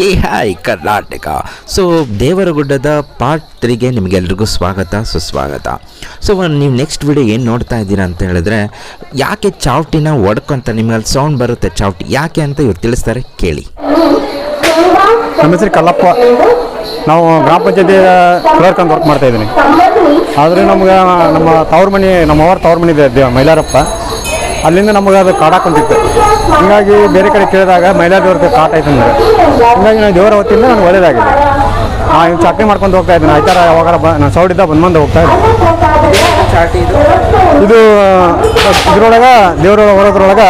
ಏ hi Karnataka. So ದೇವರಗುಡ್ಡದ part ತ್ರೀಗೆ ನಿಮಗೆಲ್ರಿಗೂ ಸ್ವಾಗತ, ಸುಸ್ವಾಗತ. ಸೊ ನೀವು ನೆಕ್ಸ್ಟ್ ವಿಡಿಯೋ ಏನು ನೋಡ್ತಾ ಇದ್ದೀರಾ ಅಂತ ಹೇಳಿದ್ರೆ, ಯಾಕೆ ಚಾವಟಿನ ಒಡ್ಕೊಂತ ನಿಮಗೆ ಸೌಂಡ್ ಬರುತ್ತೆ ಚಾವಟಿ? ಯಾಕೆ ಅಂತ ಇವ್ರು ತಿಳಿಸ್ತಾರೆ, ಕೇಳಿ. ನಮ್ಮ ಹೆಸರು ಕಲ್ಲಪ್ಪ. ನಾವು ಗ್ರಾಮ ಪಂಚಾಯತಿ ಕ್ಲರ್ಕ್ ಅಂತ ವರ್ಕ್ ಮಾಡ್ತಾ ಇದ್ದೀನಿ. ಆದರೆ ನಮ್ಗೆ ನಮ್ಮ ತವ್ರ ನಮ್ಮ ಅವ್ರ ತವ್ರ ಮನೆ ಇದೆ ಮೈಲಾರಪ್ಪ. ಅಲ್ಲಿಂದ ನಮಗೆ ಅದು ಕಾಟ ಕುಂತಿತ್ತು. ಹೀಗಾಗಿ ಬೇರೆ ಕಡೆ ಕೇಳಿದಾಗ ಮೈಲಾರದವ್ರದ್ದು ಕಾಟ ಆಯ್ತು ಅಂದರೆ. ಹೀಗಾಗಿ ನಾನು ದೇವರ ಹೊತ್ತಿಂದ ನಾನು ಒಳ್ಳೇದಾಗಿದೆ. ಹಾಂ ಇವ್ನು ಚಾಕ್ರಿ ಮಾಡ್ಕೊಂಡು ಹೋಗ್ತಾ ಇದ್ದೀನಿ ಆಯ್ತಾರ ಯಾವಾಗ ಬ, ನಾನು ಸೌಡಿದ್ದ ಬಂದು ಬಂದು ಹೋಗ್ತಾ ಇದ್ದೀನಿ ಇದು ಇದ್ರೊಳಗೆ, ದೇವ್ರ ಹೊರೋದ್ರೊಳಗೆ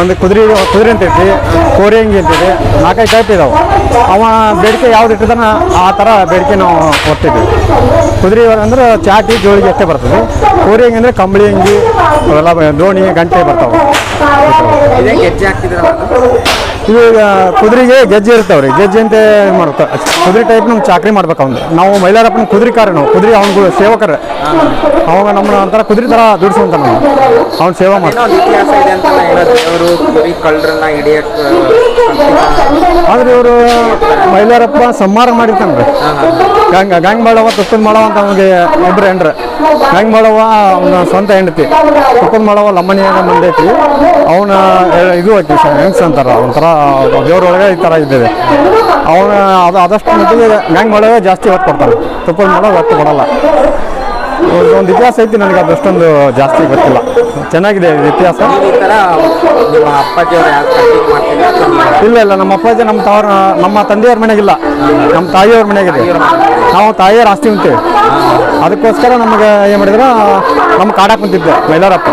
ಒಂದು ಕುದುರೆ ಕುದುರೆ ಅಂತೈತಿ ಕೋರಿ ಅಂಗಿ ಅಂತೈತಿ ನಾಲ್ಕೈದು ಟೈಪ್ ಇದಾವೆ. ಅವ ಬೇಡಿಕೆ ಯಾವ್ದು ಇಟ್ಟಿದಾನ ಆ ಥರ ಬೇಡಿಕೆ ನಾವು ಕೊಡ್ತಿದ್ವಿ ಕುದುರೆ ಅಂದ್ರೆ ಚಾಟಿ, ಜೋಳಿಗೆ ಅಷ್ಟೇ ಬರ್ತದೆ. ಕೋರಿಯಂಗಿ ಅಂದರೆ ಕಂಬಳಿ ಅಂಗಿ ಅವೆಲ್ಲ ದೋಣಿ ಗಂಟೆ ಬರ್ತಾವೆ. ಈಗ ಕುದುರೆಗೆ ಗೆಜ್ಜೆ ಇರ್ತಾವ್ರಿ. ಗೆಜ್ಜೆ ಅಂತ ಮಾಡ್ತಾರೆ ಕುದುರೆ ಟೈಪ್ ನಮ್ಗೆ ಚಾಕ್ರಿ ಮಾಡ್ಬೇಕು ಅವ್ನು. ನಾವು ಮೈಲಾರಪ್ಪನ ಕುದುರೆ ಕಾರ ನಾವು. ಕುದುರೆ ಅವ್ನಿಗೂ ಸೇವಕರ. ಅವಾಗ ನಮ್ಮನ್ನ ಒಂಥರ ಕುದುರೆ ಥರ ದುಡಿಸುವಂತ ನಾವು. ಅವ್ನು ಸೇವಾ ಮಾಡ್ತಾರೆ ಆದ್ರೆ ಇವರು ಮೈಲಾರಪ್ಪ ಸಂಹಾರ ಮಾಡಿರ್ತಾನ್ರಿ ಗಂಗ ಗಂಗ್ ಮಾಡವ ತುಪ್ಪದ ಮಾಡವ ಅಂತ ಅವ್ನಿಗೆ ಒಬ್ರು ಹೆಂಡ್ರೆ. ಗಂಗ್ ಮಾಡವ ಅವನ ಸ್ವಂತ ಹೆಂಡತಿ. ತುಪ್ಪದ ಮಾಡವ ಲಮ್ಮನಿಯಾಗ ಮುಂದೈತಿ ಅವನ ಇದು ಹಾಕಿ ಹೆಂಗ್ಸ್ ಅಂತಾರ ಒಂಥರ ದೇವ್ರೊಳಗೆ ಈ ಥರ ಇದ್ದೇವೆ. ಅವನ ಅದು ಆದಷ್ಟು ಮಟ್ಟಿಗೆ ಗಂಗ್ ಮಾಡವ ಜಾಸ್ತಿ ಒತ್ತು ಕೊಡ್ತಾರೆ ತುಪ್ಪದ ಮಾಡೋ ಒತ್ತು ಕೊಡಲ್ಲ. ಒಂದು ಇತಿಹಾಸ ಐತಿ ನನಗೆ ಅದಷ್ಟೊಂದು ಜಾಸ್ತಿ ಗೊತ್ತಿಲ್ಲ. ಚೆನ್ನಾಗಿದೆ ಇತಿಹಾಸ. ಇಲ್ಲ ಇಲ್ಲ, ನಮ್ಮ ಅಪ್ಪಾಜಿ, ನಮ್ಮ ತಾವ್ರ, ನಮ್ಮ ತಂದೆಯವ್ರ ಮನೆಗಿಲ್ಲ. ನಮ್ಮ ತಾಯಿಯವ್ರ ಮನೆಗಿದೆ. ನಾವು ತಾಯಿಯರ ಆಸ್ತಿ ಉಂಟು. ಅದಕ್ಕೋಸ್ಕರ ನಮಗೆ ಏನು ಮಾಡಿದ್ರೆ ನಮ್ಮ ಕಾಡಕ್ಕೆ ಕುಂತಿದ್ದೆ ಮೈಲಾರಪ್ಪ.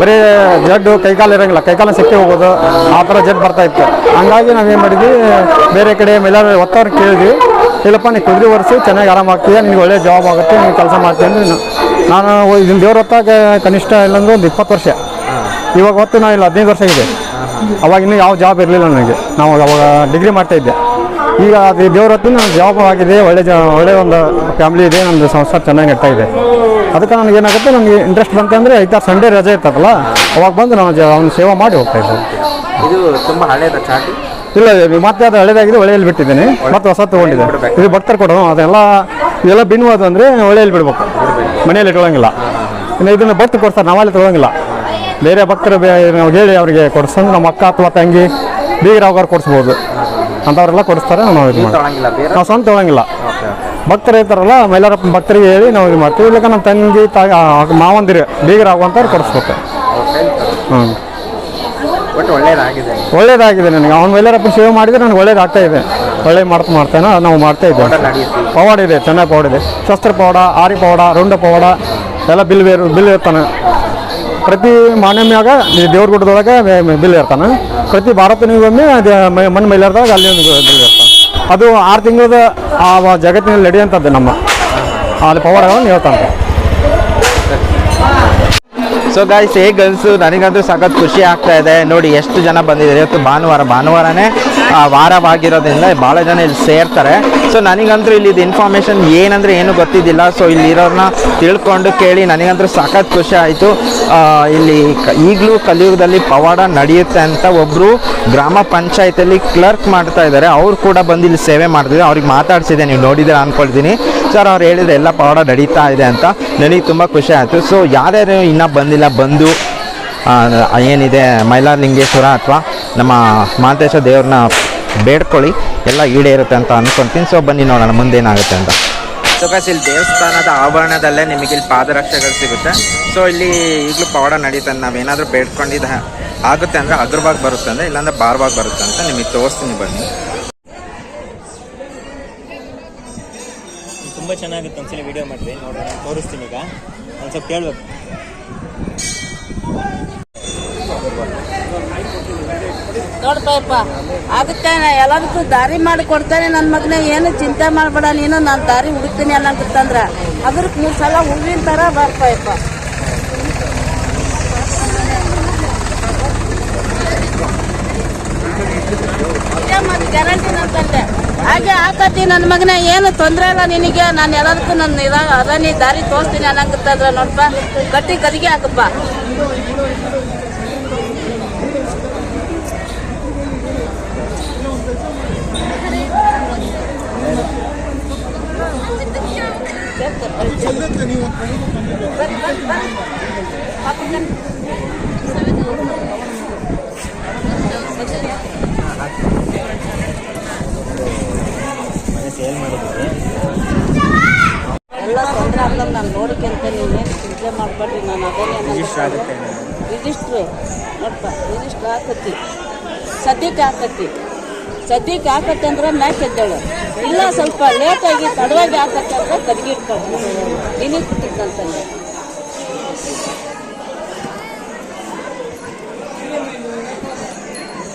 ಬರೀ ಜಡ್ಡು, ಕೈಕಾಲು ಇರೋಂಗಿಲ್ಲ. ಕೈಕಾಲ ಸಿಕ್ಕಿ ಹೋಗೋದು, ಆ ಥರ ಜಡ್ ಬರ್ತಾ ಇತ್ತು. ಹಂಗಾಗಿ ನಾವೇನು ಮಾಡಿದ್ವಿ, ಬೇರೆ ಕಡೆ ಮೈಲಾರ ಒತ್ತವ್ರು ಕೇಳಿದ್ವಿ ಇಲ್ಲಪ್ಪ ನೀ ಕುದುರೆ ಒರೆಸಿ, ಚೆನ್ನಾಗಿ ಆರಾಮಾಗ್ತೀಯ ನಿಮಗೆ ಒಳ್ಳೆ ಜಾಬ್ ಆಗುತ್ತೆ, ನೀನು ಕೆಲಸ ಮಾಡ್ತೀನಿ ನಾನು ಇದನ್ನ ದೇವ್ರ ಹೊತ್ತಾಗ ಕನಿಷ್ಠ ಇಲ್ಲಂದ್ರೆ ಒಂದು ಇಪ್ಪತ್ತು ವರ್ಷ. ಇವಾಗ ಹೊತ್ತು ನಾನು ಇಲ್ಲಿ ಹದಿನೈದು ವರ್ಷ ಇದೆ ಅವಾಗ ಇನ್ನೂ ಯಾವ ಜಾಬ್ ಇರಲಿಲ್ಲ ನನಗೆ. ನಾವು ಅವಾಗ ಡಿಗ್ರಿ ಮಾಡ್ತಾ ಇದ್ದೆ. ಈಗ ಅದು ದೇವ್ರ ಹೊತ್ತು ನನ್ನ ಜಾಬ್ ಆಗಿದೆ ಒಳ್ಳೆ ಜ ಒಳ್ಳೆ ಒಂದು ಫ್ಯಾಮಿಲಿ ಇದೆ ನಮ್ಮದು ಸಂಸಾರ ಚೆನ್ನಾಗಿ ನಡ್ತಾ ಇದೆ. ಅದಕ್ಕೆ ನನಗೆ ಏನಾಗುತ್ತೆ ನನಗೆ ಇಂಟ್ರೆಸ್ಟ್ ಬಂತಂದರೆ ಐತಾರು ಸಂಡೇ ರಜೆ ಇರ್ತದಲ್ಲ ಅವಾಗ ಬಂದು ನಾನು ಜ ಅವ್ನ ಸೇವೆ ಮಾಡಿ ಹೋಗ್ತಾ ಇದ್ದೆ. ಇದು ತುಂಬ ಹಳೆಯದ ಚಾಟಿ? ಇಲ್ಲ ಇದು ಮತ್ತೆ ಅದು ಹಳೆಯದಾಗಿದೆ ಒಳ್ಳೆಯಲ್ಲಿ ಬಿಟ್ಟಿದ್ದೀನಿ. ಮತ್ತೆ ಹೊಸ ತೊಗೊಂಡಿದೆ ಇದು ಭಕ್ತರು ಕೊಡೋದು ಅದೆಲ್ಲ ಇದೆಲ್ಲ ಬಿನ್ವಾದು ಅಂದರೆ ಒಳ್ಳೆಯಲ್ಲಿ ಬಿಡ್ಬೇಕು. ಮನೆಯಲ್ಲಿ ಇಟ್ಕೊಳ್ಳೋಂಗಿಲ್ಲ ಇನ್ನು ಇದನ್ನು ಭಕ್ತರು ಕೊಡ್ತಾರೆ ನಾವಲ್ಲಿ ತೊಗೊಳಂಗಿಲ್ಲ. ಬೇರೆ ಭಕ್ತರು ಬೇ ನಾವು ಹೇಳಿ ಅವರಿಗೆ ಕೊಡಿಸಂದ್ರೆ ನಮ್ಮ ಅಕ್ಕ ಅಥವಾ ತಂಗಿ ಬೀಗರಾವ್ಗಾರು ಕೊಡಿಸ್ಬೋದು. ಅಂಥವ್ರೆಲ್ಲ ಕೊಡಿಸ್ತಾರೆ ನಾವು ಇದು ಮಾಡ್ತೀವಿ. ತೊಗೊಳಂಗಿಲ್ಲ ಬೇರೆ ನಾವು ಸ್ವಂತ ತೊಗೊಳಂಗಿಲ್ಲ. ಭಕ್ತರು ಇರ್ತಾರಲ್ಲ ಮೈಲಾರಪ್ಪ ಭಕ್ತರಿಗೆ ಹೇಳಿ ನಾವು ಇದು ಮಾಡ್ತೀವಿ. ಇಲ್ಲಕ್ಕ ನಮ್ಮ ತಂಗಿ ತಾಯಿ ಮಾವಂದಿರು ಬೀಗರಾಗುವಂಥವ್ರು ಕೊಡಿಸ್ಬೇಕು. ಹ್ಞೂ ಒಳ್ಳೇದಾಗಿದೆ. ಒಳ್ಳೇದಾಗಿದೆ ನನಗೆ. ಅವ್ನು ಮೈಲಾರಪ್ಪ ಸೇವೆ ಮಾಡಿದ್ರೆ ನನಗೆ ಒಳ್ಳೇದಾಗ್ತಾ ಇದೆ. ಒಳ್ಳೆ ಮಾಡ್ತಾ ಮಾಡ್ತೇನೆ ನಾವು ಮಾಡ್ತಾ ಇದ್ದೇವೆ. ಪವಾಡ ಇದೆ ಚೆನ್ನಾಗಿ ಪವಾಡ ಇದೆ. ಶಸ್ತ್ರ ಪವಾಡ ಆರಿ ಪವಾಡ ರುಂಡ ಪವಾಡ ಎಲ್ಲ ಬಿಲ್ ಬೇರು ಬಿಲ್ ಇರ್ತಾನೆ ಪ್ರತಿ ಮಾನ್ಯಮ್ಯಾಗ ದೇವ್ರ ಗುಡ್ಡದೊಳಗೆ ಮೆ- ಮೆ- ಬಿಲ್ ಇರ್ತಾನೆ. ಪ್ರತಿ ಭಾರತನಿಗೊಮ್ಮೆ ಅದೇ ಮ- ಮಣ್ಣು ಮೈಲಾರದಾಗ ಅಲ್ಲಿ ಒಂದು ಬಿಲ್ ಇರ್ತಾನೆ. ಅದು ಆರು ತಿಂಗಳದ ಆ ಜಗತ್ತಿನಲ್ಲಿ ನಡೆಯುವಂಥದ್ದು ನಮ್ಮ. ಅಲ್ಲಿ ಪವಾಡಗಳನ್ನು ಹೇಳ್ತಾನೆ. ಸೊ ಗಾಯ್ಸ್ ಹೇಗೆ ಅನ್ಸು ನನಗಂತೂ ಸಖತ್ ಖುಷಿ ಆಗ್ತಾ ಇದೆ. ನೋಡಿ, ಎಷ್ಟು ಜನ ಬಂದಿದ್ದಾರೆ. ಇವತ್ತು ಭಾನುವಾರ. ಭಾನುವಾರನೇ ವಾರವಾಗಿರೋದ್ರಿಂದ ಭಾಳ ಜನ ಇಲ್ಲಿ ಸೇರ್ತಾರೆ. ಸೊ ನನಗಂತೂ ಇಲ್ಲಿ ಇನ್ಫಾರ್ಮೇಷನ್ ಏನಂದ್ರೆ ಏನು ಗೊತ್ತಿದ್ದಿಲ್ಲ. ಸೊ ಇಲ್ಲಿ ಇರೋರನ್ನ ತಿಳ್ಕೊಂಡು ಕೇಳಿ ನನಗಂತೂ ಸಾಕಷ್ಟು ಖುಷಿ ಆಯಿತು. ಇಲ್ಲಿ ಈಗಲೂ ಕಲಿಯುಗದಲ್ಲಿ ಪವಾಡ ನಡೆಯುತ್ತೆ ಅಂತ ಒಬ್ಬರು ಗ್ರಾಮ ಪಂಚಾಯತಲ್ಲಿ ಕ್ಲರ್ಕ್ ಮಾಡ್ತಾ ಇದ್ದಾರೆ. ಅವ್ರು ಕೂಡ ಬಂದು ಇಲ್ಲಿ ಸೇವೆ ಮಾಡ್ತಿದ್ದಾರೆ. ಅವ್ರಿಗೆ ಮಾತಾಡ್ಸಿದೆ ನೀವು ನೋಡಿದ್ರೆ ಅಂದ್ಕೊಳ್ತೀನಿ ಸರ್, ಅವ್ರು ಹೇಳಿದ್ರೆ ಎಲ್ಲ ಪವಾಡ ನಡೀತಾ ಇದೆ ಅಂತ ನನಗೆ ತುಂಬ ಖುಷಿ ಆಯಿತು. ಸೊ ಯಾರ್ಯಾರು ಇನ್ನೂ ಬಂದಿಲ್ಲ, ಬಂದು ಏನಿದೆ ಮೈಲಾರ್ ಲಿಂಗೇಶ್ವರ ಅಥವಾ ನಮ್ಮ ಮಾಂತೇಶ ದೇವ್ರನ್ನ ಬೇಡ್ಕೊಳ್ಳಿ ಎಲ್ಲ ಈಡೇರುತ್ತೆ ಅಂತ ಅನ್ಕೊಂತೀನಿ. ಸೊ ಬನ್ನಿ ನೋಡೋಣ ಮುಂದೇನಾಗುತ್ತೆ ಅಂತ. ಸೊ guys, ಇಲ್ಲಿ ದೇವಸ್ಥಾನದ ಆವರಣದಲ್ಲೇ ನಿಮಗೆ ಇಲ್ಲಿ ಪಾದರಕ್ಷೆಗಳು ಸಿಗುತ್ತೆ. ಸೊ ಇಲ್ಲಿ ಈಗಲೂ ಪವಾಡ ನಡೀತದೆ ನಾವೇನಾದರೂ ಬೇಡ್ಕೊಂಡಿದ್ದ ಆಗುತ್ತೆ ಅಂದರೆ ಅಗ್ರವಾಗಿ ಬರುತ್ತೆ ಅಂದರೆ ಇಲ್ಲಾಂದ್ರೆ ಭಾಗ ಬರುತ್ತೆ ಅಂತ ನಿಮಗೆ ತೋರಿಸ್ತೀನಿ ಬನ್ನಿ. ತುಂಬ ಚೆನ್ನಾಗುತ್ತೆ ಒಂದ್ಸಲ ವಿಡಿಯೋ ಮಾಡಿದೆ. ನೋಡೋಣ ತೋರಿಸ್ತೀನಿ ಈಗ. ಒಂದು ಸ್ವಲ್ಪ ಕೇಳಬೇಕು. ನೋಡ್ಪಯಪ್ಪ ಅದಕ್ಕೆ ಎಲ್ಲದಕ್ಕೂ ದಾರಿ ಮಾಡಿ ಕೊಡ್ತಾನೆ ನನ್ನ ಮಗನ. ಏನು ಚಿಂತೆ ಮಾಡಬೇಡ ನೀನು, ನಾನು ದಾರಿ ಹುಡುಕ್ತೀನಿ ಅನ್ನಂಗಿತ್ತಂದ್ರ. ಅದಕ್ಕೆ ಮೂರು ಸಲ ಹೂವಿನ ಥರ ಬರ್ಪಾಯಪ್ಪ ಗ್ಯಾರಂಟಿ ಹಾಗೆ ಆಕತಿ ನನ್ನ ಮಗನ, ಏನು ತೊಂದರೆ ಇಲ್ಲ ನಿನಗೆ. ನಾನು ಎಲ್ಲದಕ್ಕೂ ನನ್ನ ಇದಾಗ ದಾರಿ ತೋರಿಸ್ತೀನಿ ಅನ್ನಂಗಿತ್ತಂದ್ರ ನೋಡಪ್ಪ ಗಟ್ಟಿ ಗದಿಗೆ ಹಾಕಪ್ಪ ಮನೆ ಸೇಲ್ ಮಾಡಿದ್ದೀವಿ ಎಲ್ಲ ತೊಂದರೆ ಆಗ್ದಂಗೆ ನಾನು ನೋಡ್ಕೊಂತ ನೀವೇನು ಚಿಂತೆ ಮಾಡಬೇಡ್ರಿ ನಾನು ರಿಜಿಸ್ಟರ್ ಅದೇನೇ ಆಗುತ್ತೆ. ರಿಜಿಸ್ಟ್ರ್ ನೋಡಪ್ಪ ರಿಜಿಸ್ಟ್ರ್ ಹಾಕತ್ತಿ ಸದ್ಯಕ್ಕೆ ಹಾಕತ್ತಿ ಸದ್ಯಕ್ಕೆ ಹಾಕತ್ತೆ ಅಂದ್ರೆ ಮ್ಯಾಕ್ ಎದ್ದೇಳು. ಇಲ್ಲ, ಸ್ವಲ್ಪ ಲೇಟಾಗಿ ತಡವಾಗಿ ಹಾಕತ್ತೆ ಅಂದ್ರೆ ಕದ್ಗಿಡ್ಕೊಂಡು ನಿನಗೆ ಕೂತಿದ್ದಂತಂದೆ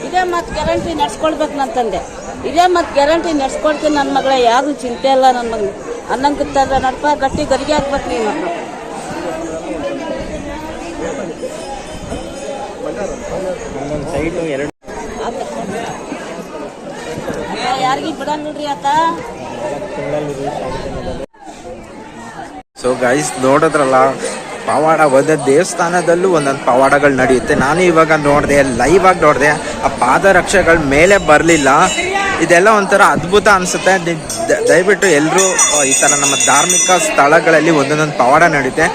ಇದೇ ಮತ್ತೆ ಗ್ಯಾರಂಟಿ ನಡ್ಸ್ಕೊಳ್ಬೇಕು ತಂದೆ. ಇದೇ ಮತ್ತು ಗ್ಯಾರಂಟಿ ನಡ್ಸ್ಕೊಳ್ತೀನಿ ನನ್ನ ಮಗಳ. ಯಾರು ಚಿಂತೆ ಇಲ್ಲ ನನ್ನ ಮಗ. ಅನ್ನಂಗಿತ್ತಂದ್ರೆ ನಡ್ಪ, ಗಟ್ಟಿ ಗರಿಗೆ ಹಾಕ್ಬೇಕು ನೀನು. ಸೈಟು ಎರಡು ಬಿಡಂಗಿಲ್ರಿ ಸೊ ಗೈಸ್ ನೋಡಿದ್ರಲ್ಲ, ಪವಾಡ ಒಂದೊಂದು ದೇವಸ್ಥಾನದಲ್ಲೂ ಒಂದೊಂದು ಪವಾಡಗಳು ನಡೆಯುತ್ತೆ. ನಾನು ಇವಾಗ ನೋಡಿದೆ ಲೈವ್ ಆಗಿ ನೋಡಿದೆ, ಆ ಪಾದರಕ್ಷೆಗಳ ಮೇಲೆ ಬರಲಿಲ್ಲ. ಇದೆಲ್ಲ ಒಂಥರ ಅದ್ಭುತ ಅನಿಸುತ್ತೆ. ದಯವಿಟ್ಟು ಎಲ್ಲರೂ ಈ ಥರ ನಮ್ಮ ಧಾರ್ಮಿಕ ಸ್ಥಳಗಳಲ್ಲಿ ಒಂದೊಂದೊಂದು ಪವಾಡ ನಡೆಯುತ್ತೆ.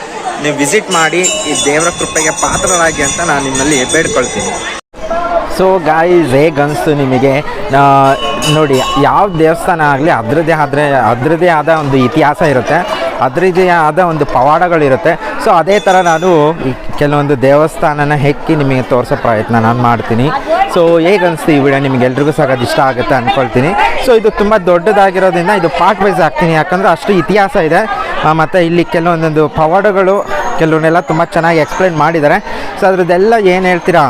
ನೀವು ವಿಸಿಟ್ ಮಾಡಿ, ಈ ದೇವರ ಕೃಪೆಗೆ ಪಾತ್ರರಾಗಿ ಅಂತ ನಾನು ನಿಮ್ಮಲ್ಲಿ ಬೇಡ್ಕೊಳ್ತೀನಿ ಸೊ ಗಾಯ್ಸ್ ಹೇಗೆ ಅನಿಸ್ತು ನಿಮಗೆ? ನೋಡಿ, ಯಾವ ದೇವಸ್ಥಾನ ಆಗಲಿ, ಅದರದ್ದೇ ಆದರೆ, ಅದರದ್ದೇ ಆದ ಒಂದು ಇತಿಹಾಸ ಇರುತ್ತೆ. ಅದರದ್ದೇ ಆದ ಒಂದು ಪವಾಡಗಳಿರುತ್ತೆ ಸೊ ಅದೇ ಥರ ನಾನು ಈ ಕೆಲವೊಂದು ದೇವಸ್ಥಾನನ ಹೆಕ್ಕಿ ನಿಮಗೆ ತೋರಿಸೋ ಪ್ರಯತ್ನ ನಾನು ಮಾಡ್ತೀನಿ. ಸೊ ಹೇಗೆ ಅನಿಸ್ತು ಈ ವಿಡಿಯೋ? ನಿಮಗೆ ಎಲ್ರಿಗೂ ಅದು ಇಷ್ಟ ಆಗುತ್ತೆ ಅಂದ್ಕೊಳ್ತೀನಿ ಸೊ ಇದು ತುಂಬ ದೊಡ್ಡದಾಗಿರೋದ್ರಿಂದ ಇದು ಪಾರ್ಟ್ ವೈಸ್ ಹಾಕ್ತೀನಿ ಯಾಕಂದರೆ ಅಷ್ಟು ಇತಿಹಾಸ ಇದೆ. ಮತ್ತು ಇಲ್ಲಿ ಕೆಲವೊಂದೊಂದು ಪವಾಡಗಳು, ಕೆಲವನ್ನೆಲ್ಲ ತುಂಬ ಚೆನ್ನಾಗಿ ಎಕ್ಸ್ಪ್ಲೈನ್ ಮಾಡಿದ್ದಾರೆ. ಸೊ ಅದರದ್ದೆಲ್ಲ ಏನು ಹೇಳ್ತೀರಾ?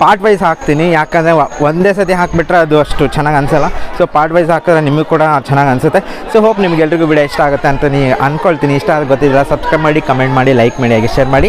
ಪಾರ್ಟ್ ವೈಸ್ ಹಾಕ್ತೀನಿ, ಯಾಕಂದರೆ ಒಂದೇ ಸತಿ ಹಾಕಿಬಿಟ್ರೆ ಅದು ಅಷ್ಟು ಚೆನ್ನಾಗಿ ಅನಿಸಲ್ಲ. ಸೊ ಪಾರ್ಟ್ ವೈಸ್ ಹಾಕಿದ್ರೆ ನಿಮಗೂ ಕೂಡ ಚೆನ್ನಾಗಿ ಅನಿಸುತ್ತೆ. ಸೊ ಹೋಪ್ ನಿಮ್ಗೆ ಎಲ್ರಿಗೂ ವಿಡಿಯೋ ಇಷ್ಟ ಆಗುತ್ತೆ ಅಂತ ನೀ ಅಂದ್ಕೊಳ್ತೀನಿ ಇಷ್ಟ ಆದ್ರೆ ಗೊತ್ತಿಲ್ಲ ಸಬ್ಸ್ಕ್ರೈಬ್ ಮಾಡಿ ಕಮೆಂಟ್ ಮಾಡಿ ಲೈಕ್ ಮಾಡಿ, ಹಾಗೆ ಶೇರ್ ಮಾಡಿ.